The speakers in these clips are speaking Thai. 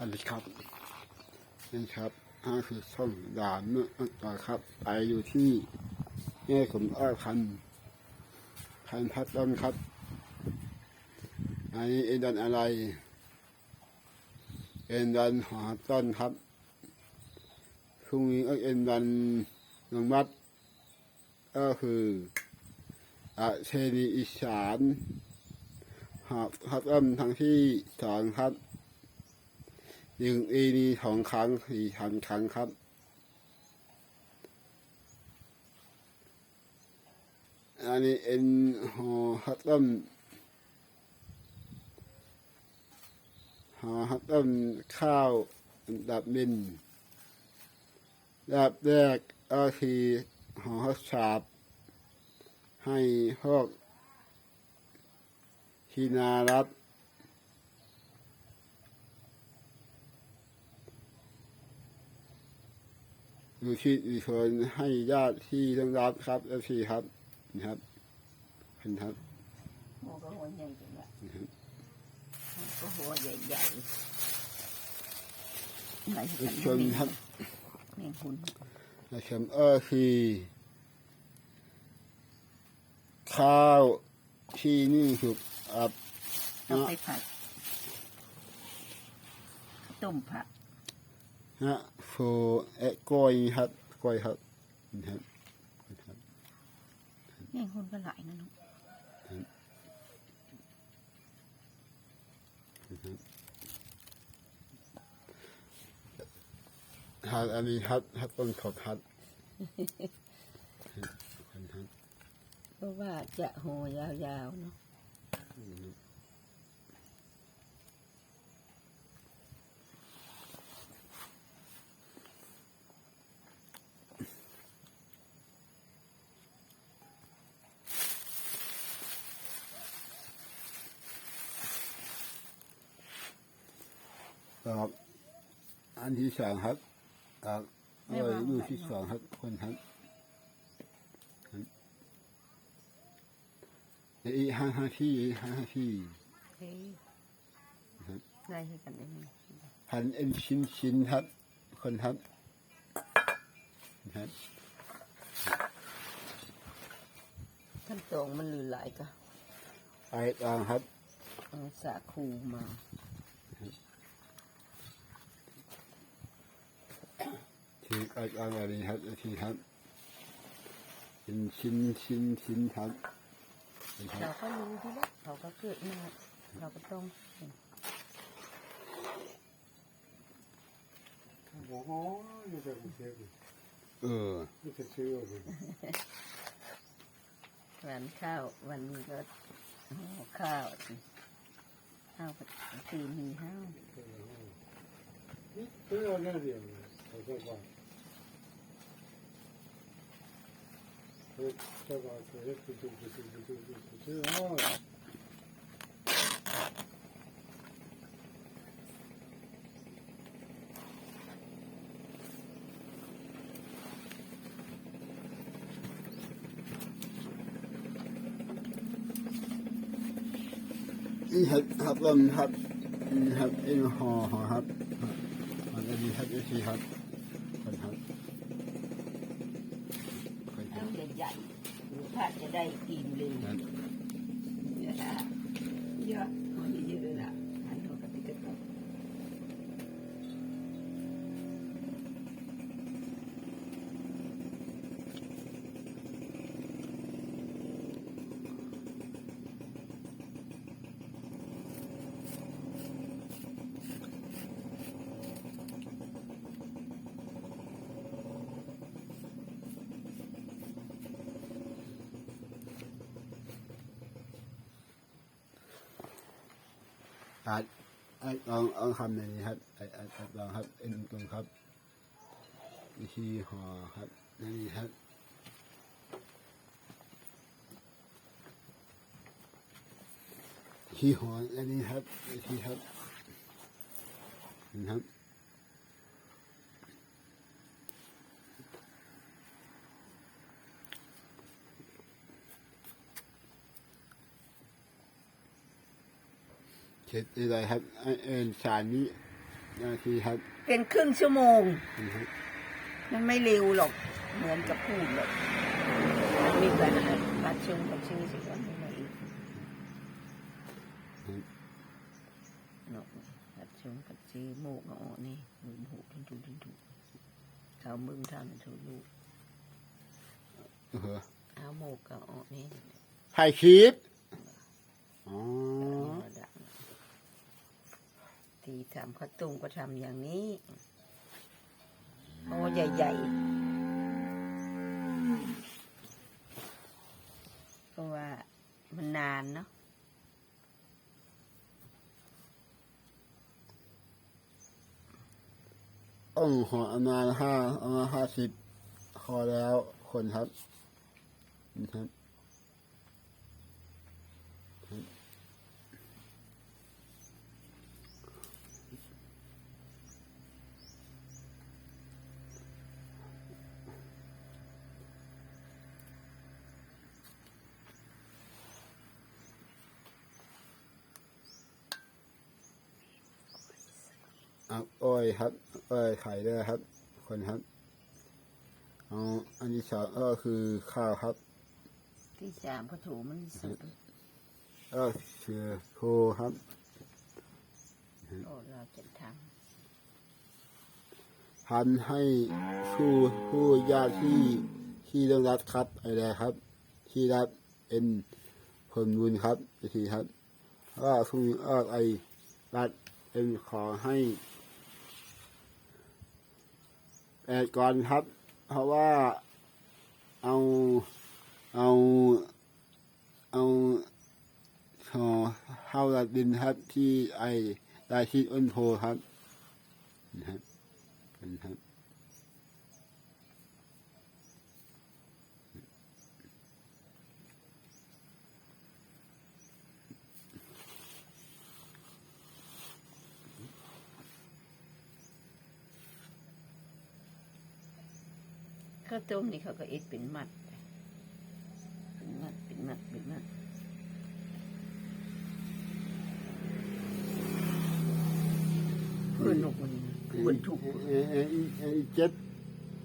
อันนี้ครับนี่ครับห้าคือช่องด่านเมื่อต่อครับ ไปอยู่ที่แม่ผมอ้อยพันพันพัดต้นครับอันนี้เอ็นดันอะไร เอ็นดันหอต้นครับพรุ่งนี้ก็เอ็นดันหนงมัดก็คืออาเชนีอีสานหอบฮับอ้มทั้งที่สองครับ ยิงอีนีสองครั้งสี่พันครั้งครับ อันนี้เอ็นหอฮัตต้มหอฮัตต้มข้าวอันดับบินดับแรกก็คือหอฮัตชาบให้พวกทีนารับ อยู่ที่อีกคนให้ญาติที่ต้องรับครับแล้วทีครับนะครับเห็นครับหัวก็หัวใหญ่จังละนะครับหัวก็หัวใหญ่ๆไหนอีกชนครับแมงหุ่นและเข็มเออคือข้าวที่นี่ถูกอับเอาไปผัดต้มผัด ฮะโฟเอะกล้อยครับกล้อยครับนะครับครับแมงหุ่นก็หลายนะลูกฮัดอันนี้ฮัดฮัดต้นขอบฮัดคนฮัดเพราะว่าจะโหยาวๆเนาะ ครับอันที่สองครับครับเอ้ยลูกที่สองครับคนครับครับแล้วอีกห้าห้าที่อีกห้าห้าที่เฮ้ยครับได้ให้กันได้ไหมพันเอ็นชิ้นชิ้นครับ คนครับครับขั้นตอนมันลือหลายก็ไปตามครับเอาสาคูมา ที่ไปตามอะไรครับที่ครับเป็นชิ้นชิ้นชิ้นครับครับเราก็รู้ที่แล้วเขาก็เกิดมาเราก็ต้องโอ้โหนี่จะกูเชื่อกูเออนี่จะเชื่อกูวันข้าววันนี้ก็ข้าวข้าวตีมีห้าวนี่เชื่อแน่เดียวเขาจะว่า เฮ้ยจะว่าเฮ้ยกูกูกูกูกูกูกูเชื่อนี่ครับครับลมครับนี่ครับเอ็นหอหอครับอันนี้ครับที่ครับคนครับคนค ข้า รั ว บ ใหญ่ พระจะได้กินเลย ครับ เยอะนะเยอะมันเยอะเลยล่ะอันนี้ก็ติดกัน อาจลองลองคำในนี้ครับไอ้ไอ้ลองครับเอ็นตรงครับวิธีห่อครับนี่ครับที่ห่ออันนี้ครับที่ครับนะครับ เช็ดอะไรครับไอ้เอ็นสารนี้นาทีครับเป็นครึ่งชั่วโมง นะครับมันไม่เร็วหรอก เหมือนกับพูดหรอกมันมีแต่ปัดชงกับชื่อสิว่าไม่ไหวอีกเนาะปัดชงกับชื่อโมกเอาออกนี่มือหูทุนทุนทุนทุนเขามึงทำถูกลูกเออเอาโมกเอาออกนี่ถ่ายคลิปอ๋อดัง ที่ทำข้าวตุ้มก็ทำอย่างนี้โอ้ใหญ่ๆเพราะว่ามันนานเนาะองหอประมาณห้าประมาณห้าสิบพอแล้วคนครับนะครับ เอาอ้อยครับอ้อยไข่ด้วยครับ คนครับเอาอันที่สองก็คือข้าวครับ ที่สามก็ถูมันสุดก็คือโคครับโอ้เราจะทพันให้ผู้ผู้ญาติที่ที่ต้องรับครับอะไรครับ ที่รับเป็นผลบุญครับอีกทีครับก็คุณก็ไอรัฐเป็นขอให้ แปดก่อนครับ เพราะว่าเอาเอาเอาขอเข้าระดินครับที่ไอได้ที่อ้นโพครับนะครับนะครับ ข้าวต้มนี่เขาก็เอ็ดเป็นมัด เป็นมัด เป็นมัด เป็นมัดเพื่อนนกมันคือบรรทุกเอ่อเอ่อเอ่อเจ็ด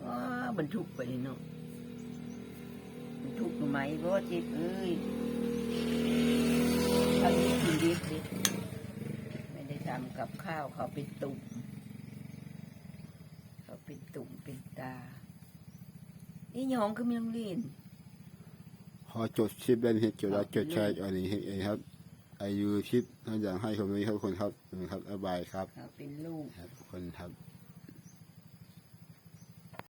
ว้าบรรทุกไปนี่เนาะบรรทุกไหมเพราะว่าจิตเอ้ยทำนี้กินดิบดิไม่ได้ทำกับข้าวเขาเป็นตุ่มเขาเป็นตุ่มเป็นตา นี่ยองก็ไม่ต้องเล่นพอจดชิปแล้วเห็นจดแล้วจดแชร์อันนี้เห็นครับ อายุชิปท่านอยากให้คนนี้ทุกคนครับนะครับบ๊ายบายครับเขาเป็นลูกครับทุกคนครับ